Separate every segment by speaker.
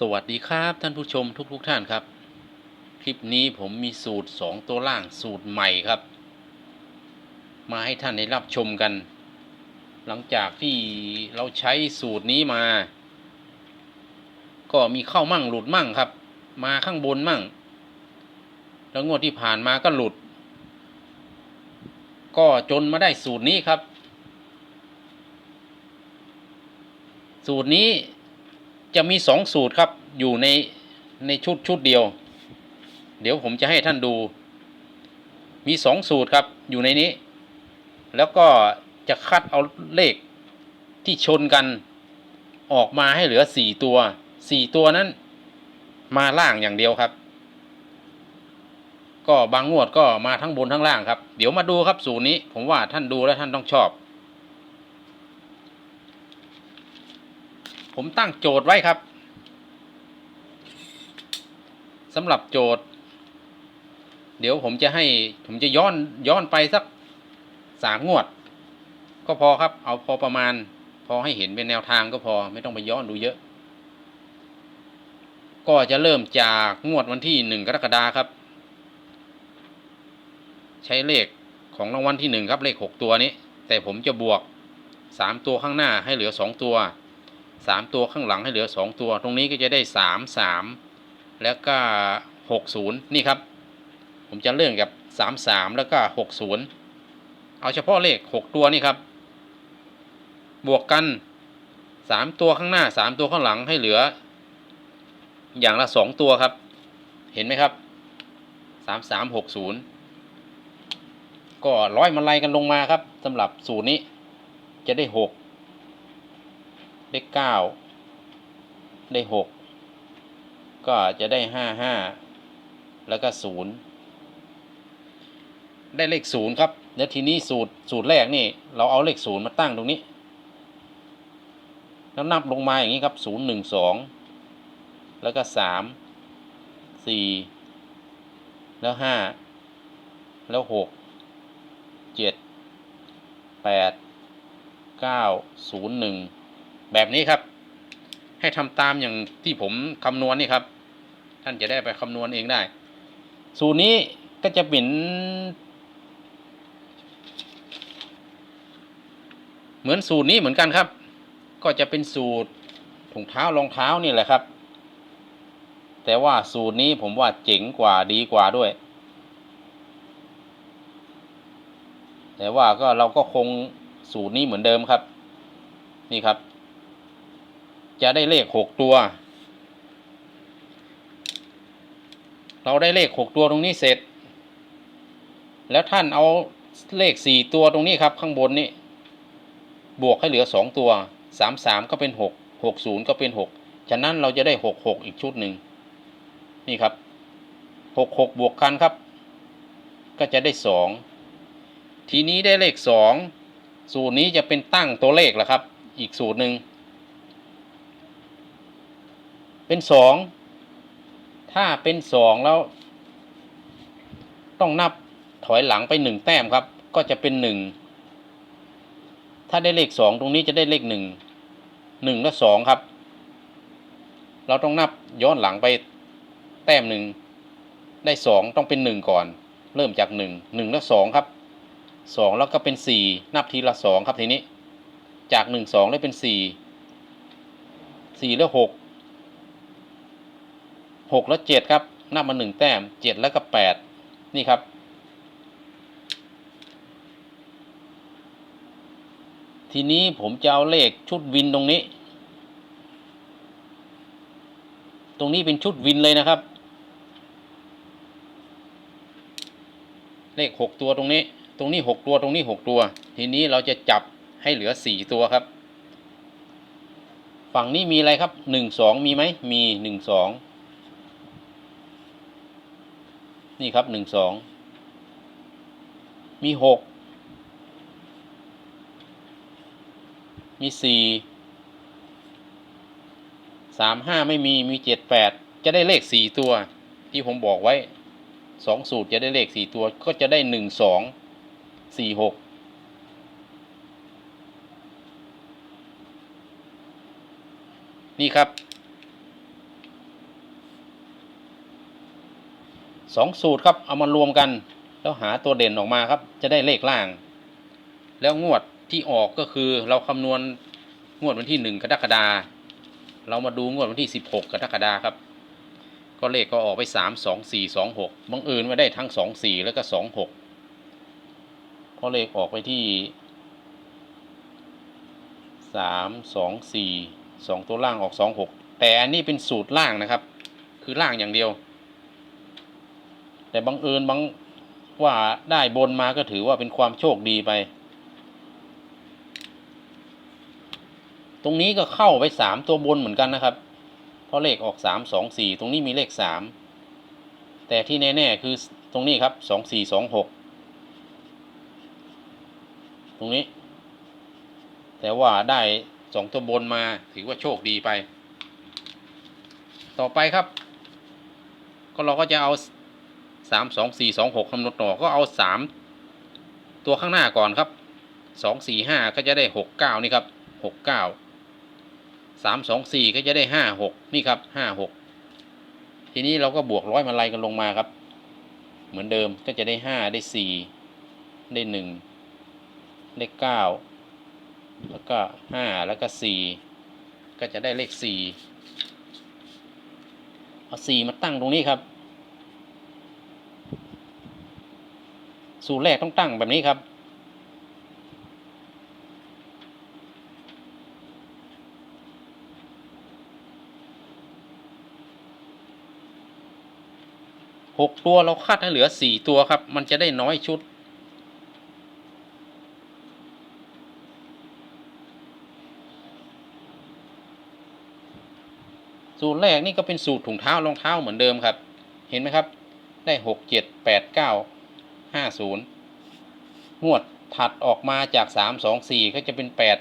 Speaker 1: สวัสดีครับท่านผู้ชมทุกๆทท่านครับ คลิปนี้ผมมีสูตร 2 ตัวล่างสูตรใหม่ครับ มาให้ท่านได้รับชมกัน หลังจากที่เราใช้สูตรนี้มา ก็มีเข้ามั่งหลุดมั่งครับ มาข้างบนมั่ง แล้วงวดที่ผ่านมาก็หลุด ก็จนมาได้สูตรนี้ครับ สูตรนี้ จะมีสองสูตรครับอยู่ในในชุดชุดเดียว เดี๋ยวผมจะให้ท่านดู มีสองสูตรครับอยู่ในนี้ แล้วก็จะคัดเอาเลขที่ชนกันออกมาให้เหลือสี่ตัวสี่ตัวนั้น มาล่างอย่างเดียวครับ ก็บางงวดก็มาทั้งบนทั้งล่างครับ เดี๋ยวมาดูครับสูตรนี้ ผมว่าท่านดูแล้วท่านต้องชอบ ผมตั้งโจทย์ไว้ครับสำหรับโจทย์ เดี๋ยวผมจะให้ผมจะย้อนย้อนไปสักสามงวด ก็พอครับ เอาพอประมาณ พอให้เห็นเป็นแนวทางก็พอ ไม่ต้องไปย้อนดูเยอะ ก็จะเริ่มจากงวดวันที่หนึ่งกรกฎาครับ ใช้เลขของรางวัลที่หนึ่งครับเลขหกตัวนี้ แต่ผมจะบวกสามตัวข้างหน้าให้เหลือสองตัว สามตัวข้างหลังให้เหลือสองตัว ตรงนี้ก็จะได้สามสามแล้วก็หกศูนย์นี่ครับ ผมจะเลื่อนกับสามสามแล้วก็หกศูนย์เอาเฉพาะเลขหกตัวนี่ครับ บวกกันสามตัวข้างหน้าสามตัวข้างหลังให้เหลือ อย่างละสองตัวครับ เห็นไหมครับสามสามหกศูนย์ก็ร้อยมาไล่กันลงมาครับสำหรับสูตรนี้จะได้หก ได้เก้าได้หกก็จะได้ห้าห้าแล้วก็ศูนย์ได้เลขศูนย์ครับแล้วทีนี้สูตรสูตรแรกนี่เราเอาเลขศูนย์มาตั้งตรงนี้ แล้วนับลงมาอย่างนี้ครับศูนย์หนึ่งสองแล้วก็สามสี่แล้วห้าแล้วหกเจ็ดแปดเก้าศูนย์หนึ่ง แบบนี้ครับ ให้ทำตามอย่างที่ผมคำนวณนี่ครับ ท่านจะได้ไปคำนวณเองได้ สูตรนี้ก็จะเป็นเหมือนสูตรนี้เหมือนกันครับ ก็จะเป็นสูตรถุงเท้ารองเท้านี่แหละครับ แต่ว่าสูตรนี้ผมว่าเจ๋งกว่าดีกว่าด้วย แต่ว่าก็เราก็คงสูตรนี้เหมือนเดิมครับ นี่ครับ จะได้เลขหกตัว เราได้เลขหกตัวตรงนี้เสร็จ แล้วท่านเอาเลขสี่ตัวตรงนี้ครับ ข้างบนนี้ บวกให้เหลือสองตัวสามสามก็เป็นหกหกศูนย์ก็เป็นหกฉะนั้นเราจะได้หกหกอีกชุดหนึ่งนี่ครับหกหกบวกกันครับ ก็จะได้สองทีนี้ได้เลขสองสูตรนี้จะเป็นตั้งตัวเลขแหละครับ อีกสูตรหนึ่ง เป็นสอง ถ้าเป็นสองแล้ว ต้องนับถอยหลังไปหนึ่งแต้มครับ ก็จะเป็นหนึ่ง ถ้าได้เลขสองตรงนี้จะได้เลขหนึ่ง หนึ่งและสองครับ เราต้องนับย้อนหลังไปแต้มหนึ่ง ได้สองต้องเป็นหนึ่งก่อน เริ่มจากหนึ่ง หนึ่งและสองครับสองแล้วก็เป็นสี่นับทีละสองครับทีนี้ จากหนึ่งสองได้เป็นสี่สี่แล้วหก หกแล้วเจ็ดครับนับมาหนึ่งแต้มเจ็ดแล้วก็แปดนี่ครับ ทีนี้ผมจะเอาเลขชุดวินตรงนี้ ตรงนี้เป็นชุดวินเลยนะครับ เลขหกตัวตรงนี้ ตรงนี้หกตัวตรงนี้หกตัว ทีนี้เราจะจับให้เหลือสี่ตัวครับ ฝั่งนี้มีอะไรครับหนึ่งสองมีไหมมีหนึ่งสอง นี่ครับหนึ่งสองมีหกมีสี่สามห้าไม่มีมีเจ็ดแปดจะได้เลขสี่ตัว ที่ผมบอกไว้สองสูตรจะได้เลขสี่ตัวก็จะได้หนึ่งสองสี่หกนี่ครับ สองสูตรครับเอามารวมกัน แล้วหาตัวเด่นออกมาครับ จะได้เลขล่าง แล้วงวดที่ออกก็คือเราคำนวณงวดวันที่หนึ่งกรกฎาเรามาดูงวดวันที่สิบหกกรกฎาครับ ก็เลขก็ออกไปสามสองสี่สองหกบังเอิญไม่ได้ทั้งสองสี่แล้วก็สองหกเพราะเลขออกไปที่สามสองสี่สองตัวล่างออกสองหกแต่อันนี้เป็นสูตรล่างนะครับ คือล่างอย่างเดียว แต่บังเอิญบางว่าได้บนมาก็ถือว่าเป็นความโชคดีไป ตรงนี้ก็เข้าไปสามตัวบนเหมือนกันนะครับ เพราะเลขออกสามสองสี่ตรงนี้มีเลขสามแต่ที่แน่ๆคือตรงนี้ครับสองสี่สองหกตรงนี้ แต่ว่าได้สองตัวบนมาถือว่าโชคดีไป ต่อไปครับ ก็เราก็จะเอา สามสองสี่สองหกคำนวณต่อก็เอาสามตัวข้างหน้าก่อนครับสองสี่ห้าก็จะได้หกเก้านี่ครับหกเก้าสามสองสี่ก็จะได้ห้าหกนี่ครับห้าหกทีนี้เราก็บวกร้อยมาลัยกันลงมาครับ เหมือนเดิมก็จะได้ห้าได้สี่ได้หนึ่งได้เก้าแล้วก็ห้าแล้วก็สี่ก็จะได้เลขสี่เอาสี่มาตั้งตรงนี้ครับ สูตรแรกต้องตั้งแบบนี้ครับ หกตัวเราคัดให้เหลือสี่ตัวครับ มันจะได้น้อยชุดสูตรแรกนี่ก็เป็นสูตรถุงเท้ารองเท้าเหมือนเดิมครับ เห็นไหมครับ ได้หกเจ็ดแปดเก้า ห้าศูนย์งวดถัดออกมาจากสามสองสี่ก็จะเป็นแปด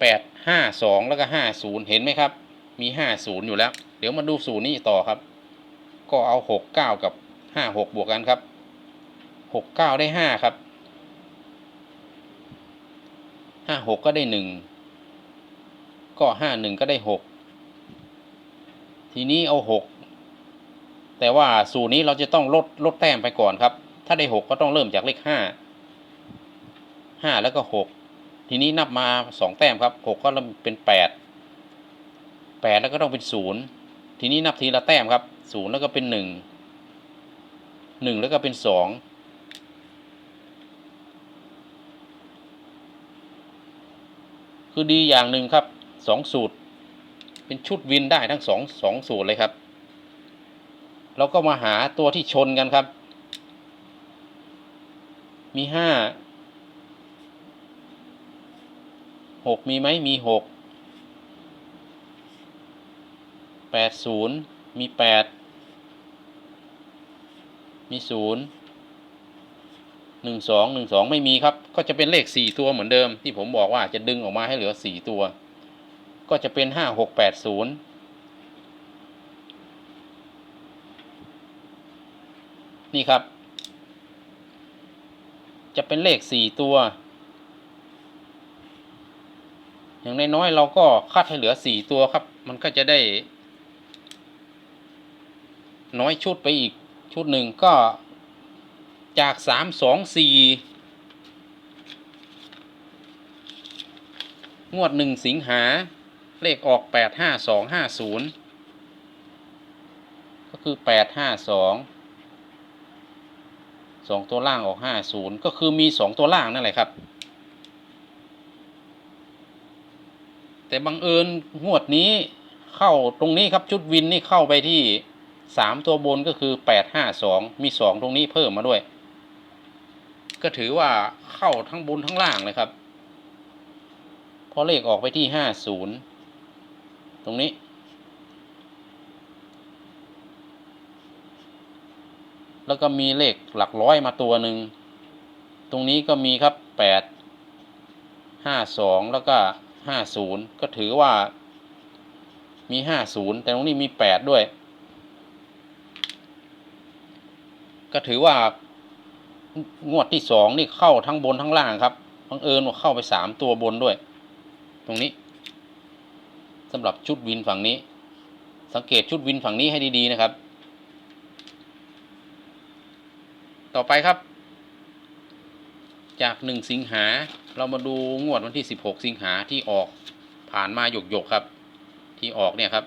Speaker 1: แปดห้าสองแล้วก็ห้าศูนย์เห็นไหมครับ มีห้าศูนย์อยู่แล้ว เดี๋ยวมาดูสูตรนี้ต่อครับ ก็เอาหกเก้ากับห้าหกบวกกันครับหกเก้าได้ห้าครับห้าหกก็ได้หนึ่งก็ห้าหนึ่งก็ได้หกทีนี้เอาหกแต่ว่าสูตรนี้เราจะต้องลดลดแต้มไปก่อนครับ ถ้าได้หกก็ต้องเริ่มจากเลขห้าห้าแล้วก็หกทีนี้นับมาสองแต้มครับหกก็เริ่มเป็นแปดแปดแล้วก็ต้องเป็นศูนย์ทีนี้นับทีละแต้มครับศูนย์แล้วก็เป็นหนึ่งหนึ่งแล้วก็เป็นสองคือดีอย่างหนึ่งครับสองสูตร เป็นชุดวินได้ทั้งสองสองสูตรเลยครับเราก็มาหาตัวที่ชนกันครับ มีห้าหกมีไหมมีหกแปดศูนย์มีแปดมีศูนย์หนึ่งสองหนึ่งสองไม่มีครับ ก็จะเป็นเลขสี่ตัวเหมือนเดิม ที่ผมบอกว่าจะดึงออกมาให้เหลือสี่ตัว ก็จะเป็นห้าหกแปดศูนย์นี่ครับ จะเป็นเลขสี่ตัว อย่างน้อยๆเราก็คัดให้เหลือสี่ตัวครับ มันก็จะได้ น้อยชุดไปอีกชุดหนึ่งก็จากสามสองสี่งวดหนึ่งสิงหา เลขออกแปดห้าสองห้าศูนย์ก็คือแปดห้าสอง สองตัวล่างออกห้าศูนย์ก็คือมีสองตัวล่างนั่นแหละครับ แต่บังเอิญงวดนี้เข้าตรงนี้ครับชุดวินนี่เข้าไปที่สามตัวบนก็คือแปดห้าสองมีสองตรงนี้เพิ่มมาด้วย ก็ถือว่าเข้าทั้งบนทั้งล่างเลยครับ เพราะเลขออกไปที่ห้าศูนย์ตรงนี้ แล้วก็มีเลขหลักร้อยมาตัวหนึ่ง ตรงนี้ก็มีครับแปดห้าสองแล้วก็ห้าศูนย์ก็ถือว่า มีห้าศูนย์แต่ตรงนี้มีแปดด้วย ก็ถือว่างวดที่สองนี่เข้าทั้งบนทั้งล่างครับบังเอิญว่าเข้าไปสามตัวบนด้วย ตรงนี้สำหรับชุดวินฝั่งนี้ สังเกตชุดวินฝั่งนี้ให้ดีๆนะครับ ต่อไปครับ จากหนึ่งสิงหาเรามาดูงวดวันที่สิบหกสิงหาที่ออกผ่านมาหยกหยกครับ ที่ออกเนี่ยครับ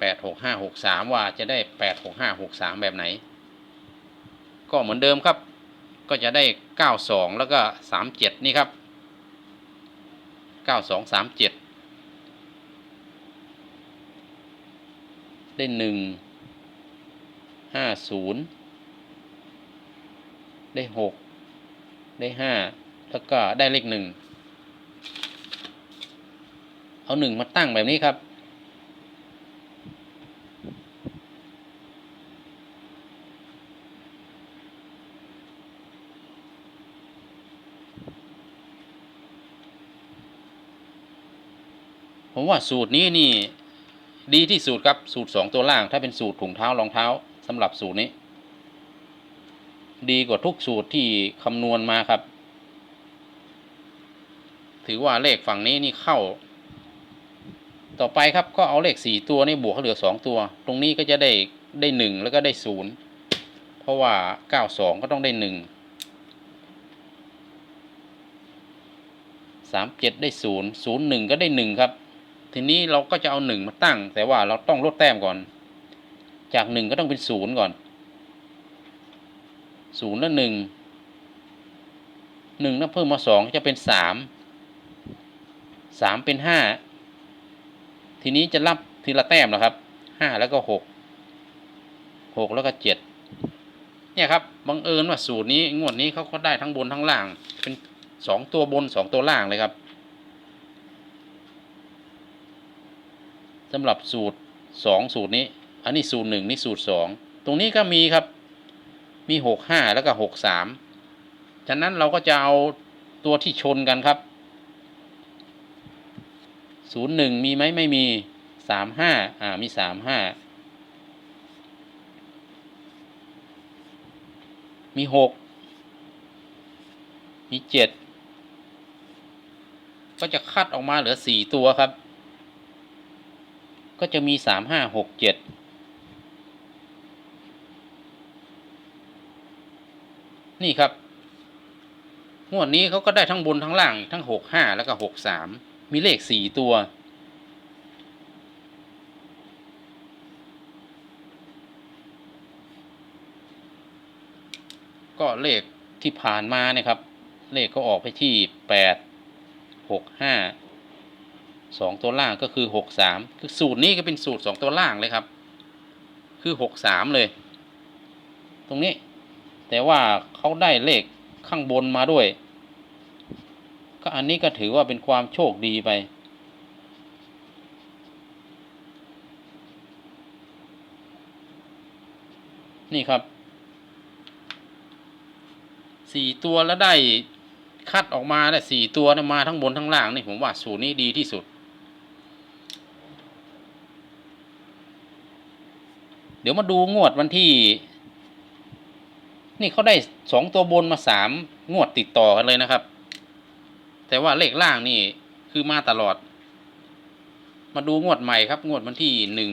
Speaker 1: แปดหกห้าหกสามว่าจะได้แปดหกห้าหกสามแบบไหน ก็เหมือนเดิมครับ ก็จะได้เก้าสองแล้วก็สามเจ็ดนี่ครับเก้าสองสามเจ็ดได้หนึ่งห้าศูนย์ ได้หกได้ห้าแล้วก็ได้เลขหนึ่งเอาหนึ่งมาตั้งแบบนี้ครับ ผมว่าสูตรนี้นี่ ดีที่สุดครับสูตรสองตัวล่าง ถ้าเป็นสูตรถุงเท้ารองเท้าสำหรับสูตรนี้ ดีกว่าทุกสูตรที่คำนวณมาครับ ถือว่าเลขฝั่งนี้นี่เข้า ต่อไปครับก็เอาเลขสี่ตัวนี่บวกเหลือสองตัว ตรงนี้ก็จะได้ได้หนึ่งแล้วก็ได้ศูนย์เพราะว่าเก้าสองก็ต้องได้หนึ่งสามเจ็ดได้ศูนย์ศูนย์หนึ่งก็ได้หนึ่งครับ ทีนี้เราก็จะเอาหนึ่งมาตั้ง แต่ว่าเราต้องลดแต้มก่อน จากหนึ่งก็ต้องเป็นศูนย์ก่อน ศูนย์แล้วหนึ่งหนึ่งแล้วเพิ่มมาสองจะเป็นสามสามเป็นห้าทีนี้จะรับทีละแต้มนะครับห้าแล้วก็หกหกแล้วก็เจ็ดเนี่ยครับบังเอิญว่าสูตรนี้งวดนี้เขาก็ได้ทั้งบนทั้งล่าง เป็นสองตัวบนสองตัวล่างเลยครับสำหรับสูตรสองสูตรนี้ อันนี้สูตรหนึ่งนี่สูตรสองตรงนี้ก็มีครับ มีหกห้าแล้วก็หกสามฉะนั้นเราก็จะเอาตัวที่ชนกันครับศูนย์หนึ่งมีไหมไม่มีสามห้าอ่ามีสามห้ามีหกมีเจ็ดก็จะคัดออกมาเหลือสี่ตัวครับ ก็จะมีสามห้าหกเจ็ด นี่ครับ งวดนี้เขาก็ได้ทั้งบนทั้งล่างทั้งหกห้าแล้วก็หกสามมีเลขสี่ตัว ก็เลขที่ผ่านมาเนี่ยครับ เลขก็ออกไปที่แปดหกห้าสองตัวล่างก็คือหกสามคือสูตรนี้ก็เป็นสูตรสองตัวล่างเลยครับ คือหกสามเลย ตรงนี้ แต่ว่าเขาได้เลขข้างบนมาด้วย ก็อันนี้ก็ถือว่าเป็นความโชคดีไป นี่ครับสี่ตัวแล้วได้คัดออกมาได้สี่ตัวนะมาทั้งบนทั้งล่างนี่ผมว่าสูตรนี้ดีที่สุด เดี๋ยวมาดูงวดวันที่ นี่เขาได้สองตัวบนมาสามงวดติดต่อกันเลยนะครับ แต่ว่าเลขล่างนี่คือมาตลอด มาดูงวดใหม่ครับ งวดวันที่หนึ่ง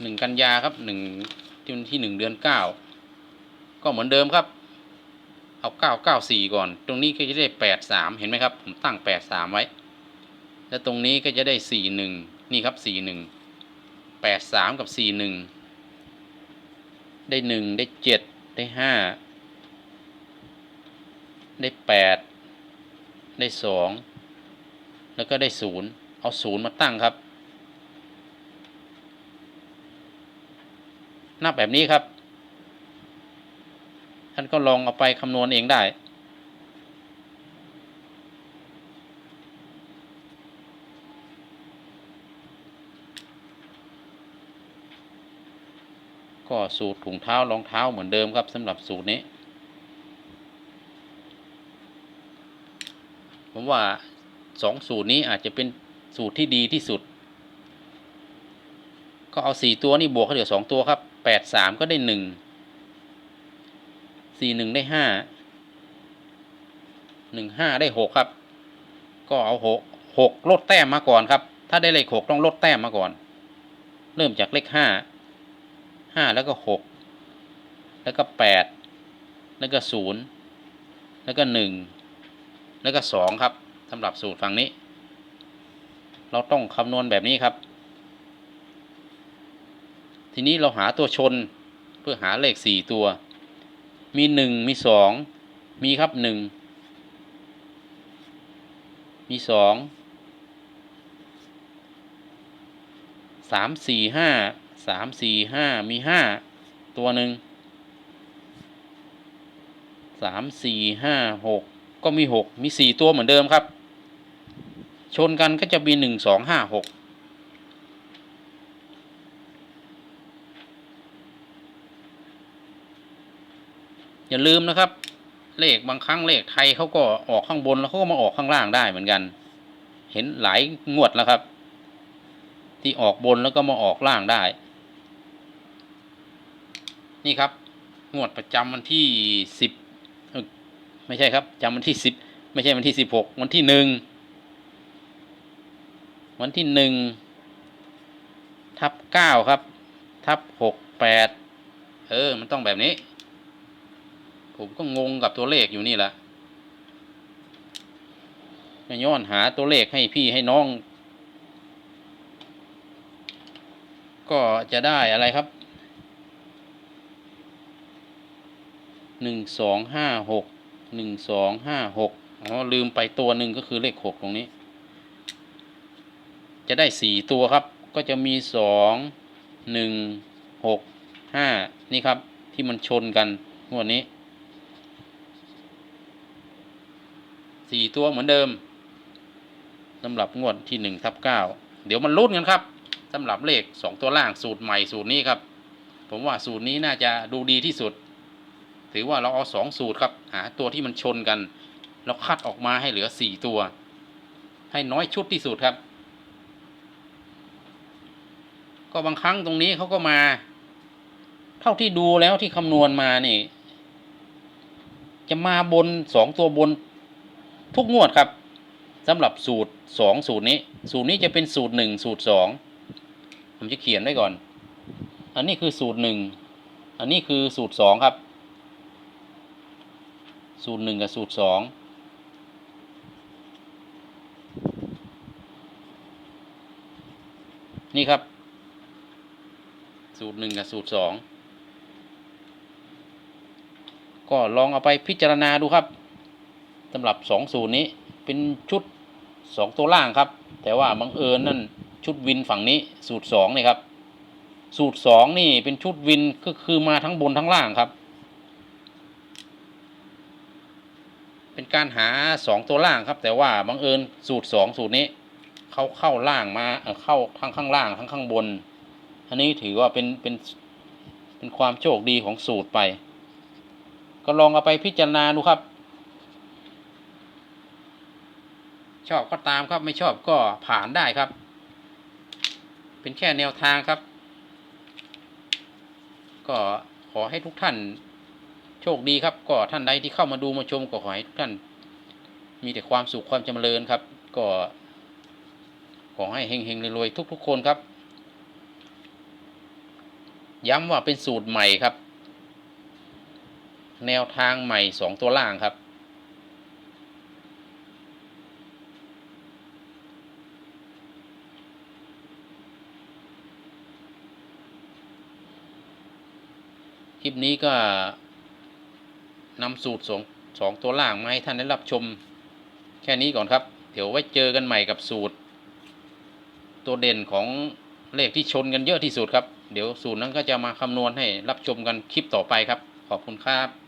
Speaker 1: หนึ่งกันยาครับหนึ่งที่วันที่หนึ่งเดือนเก้าก็เหมือนเดิมครับ เอาเก้าเก้าสี่ก่อน ตรงนี้ก็จะได้แปดสามเห็นไหมครับ ผมตั้งแปดสามไว้ แล้วตรงนี้ก็จะได้สี่หนึ่งนี่ครับสี่หนึ่งแปดสามกับสี่หนึ่ง ได้หนึ่งได้เจ็ดได้ห้าได้แปดได้สองแล้วก็ได้ศูนย์เอาศูนย์มาตั้งครับ นับแบบนี้ครับ ท่านก็ลองเอาไปคำนวณเองได้ ก็สูตรถุงเท้ารองเท้าเหมือนเดิมครับสำหรับสูตรนี้ ผมว่าสองสูตรนี้อาจจะเป็นสูตรที่ดีที่สุด ก็เอาสี่ตัวนี่บวกเขาเหลือสองตัวครับแปดสามก็ได้หนึ่งสี่หนึ่งได้ห้าหนึ่งห้าได้หกครับ ก็เอาหกหกลดแต้มมาก่อนครับ ถ้าได้เลขหกต้องลดแต้มมาก่อน เริ่มจากเลขห้า ห้าแล้วก็หกแล้วก็แปดแล้วก็ศูนย์แล้วก็หนึ่งแล้วก็สองครับสำหรับสูตรฝั่งนี้ เราต้องคำนวณแบบนี้ครับ ทีนี้เราหาตัวชนเพื่อหาเลขสี่ตัว มีหนึ่งมีสองมีครับหนึ่งมีสองสามสี่ห้า สามสี่ห้ามีห้าตัวหนึ่งสามสี่ห้าหกก็มีหกมีสี่ตัวเหมือนเดิมครับ ชนกันก็จะมีหนึ่งสองห้าหกอย่าลืมนะครับ เลขบางครั้งเลขไทยเขาก็ออกข้างบนแล้วเขาก็มาออกข้างล่างได้เหมือนกัน เห็นหลายงวดแล้วครับ ที่ออกบนแล้วก็มาออกล่างได้ นี่ครับงวดประจำวันที่สิบไม่ใช่ครับจำวันที่สิบไม่ใช่วันที่สิบหกวันที่หนึ่งวันที่หนึ่งทับเก้าครับ ทับหกแปดเออ มันต้องแบบนี้ ผมก็งงกับตัวเลขอยู่นี่แหละจะย้อนหาตัวเลขให้พี่ให้น้อง ก็จะได้อะไรครับ หนึ่งสองห้าหกหนึ่งสองห้าหกอ๋อลืมไปตัวหนึ่งก็คือเลขหกตรงนี้ จะได้สี่ตัวครับ ก็จะมีสองหนึ่งหกห้านี่ครับที่มันชนกันงวดนี้สี่ตัวเหมือนเดิมสำหรับงวดที่หนึ่งทับเก้าเดี๋ยวมันลุ้นกันครับสำหรับเลขสองตัวล่างสูตรใหม่สูตรนี้ครับ ผมว่าสูตรนี้น่าจะดูดีที่สุด ถือว่าเราเอาสองสูตรครับ หาตัวที่มันชนกันแล้วคัดออกมาให้เหลือสี่ตัว ให้น้อยชุดที่สุดครับ ก็บางครั้งตรงนี้เขาก็มา เท่าที่ดูแล้วที่คำนวณมานี่ จะมาบนสองตัวบนทุกงวดครับสำหรับสูตรสองสูตรนี้ สูตรนี้จะเป็นสูตรหนึ่งสูตรสองผมจะเขียนไว้ก่อน อันนี้คือสูตรหนึ่งอันนี้คือสูตรสองครับ สูตรหนึ่งกับสูตรสองนี่ครับ สูตรหนึ่งกับสูตรสองก็ลองเอาไปพิจารณาดูครับสำหรับสองสูตรนี้เป็นชุดสองตัวล่างครับ แต่ว่าบังเอิญนั่นชุดวินฝั่งนี้สูตรสองนี่ครับ สูตรสองนี่เป็นชุดวินก็คือมาทั้งบนทั้งล่างครับ เป็นการหาสองตัวล่างครับ แต่ว่าบังเอิญสูตรสองสูตรนี้เขาเข้าล่างมาเข้าทั้งข้างล่างทั้งข้างบน อันนี้ถือว่าเป็นเป็นเป็นความโชคดีของสูตรไป ก็ลองเอาไปพิจารณาดูครับ ชอบก็ตามครับไม่ชอบก็ผ่านได้ครับ เป็นแค่แนวทางครับ ก็ขอให้ทุกท่าน โชคดีครับ ก็ท่านใดที่เข้ามาดูมาชมก็ขอให้ทุกท่านมีแต่ความสุขความเจริญครับ ก็ขอให้เฮงๆรวยๆทุก ๆ คนครับ ย้ำว่าเป็นสูตรใหม่ครับ แนวทางใหม่สองตัวล่างครับ คลิปนี้ก็ นำสูตรสองสองตัวล่างมาให้ท่านได้รับชม แค่นี้ก่อนครับ เดี๋ยวไว้เจอกันใหม่กับสูตร ตัวเด่นของเลขที่ชนกันเยอะที่สุดครับ เดี๋ยวสูตรนั้นก็จะมาคำนวณให้รับชมกันคลิปต่อไปครับ ขอบคุณครับ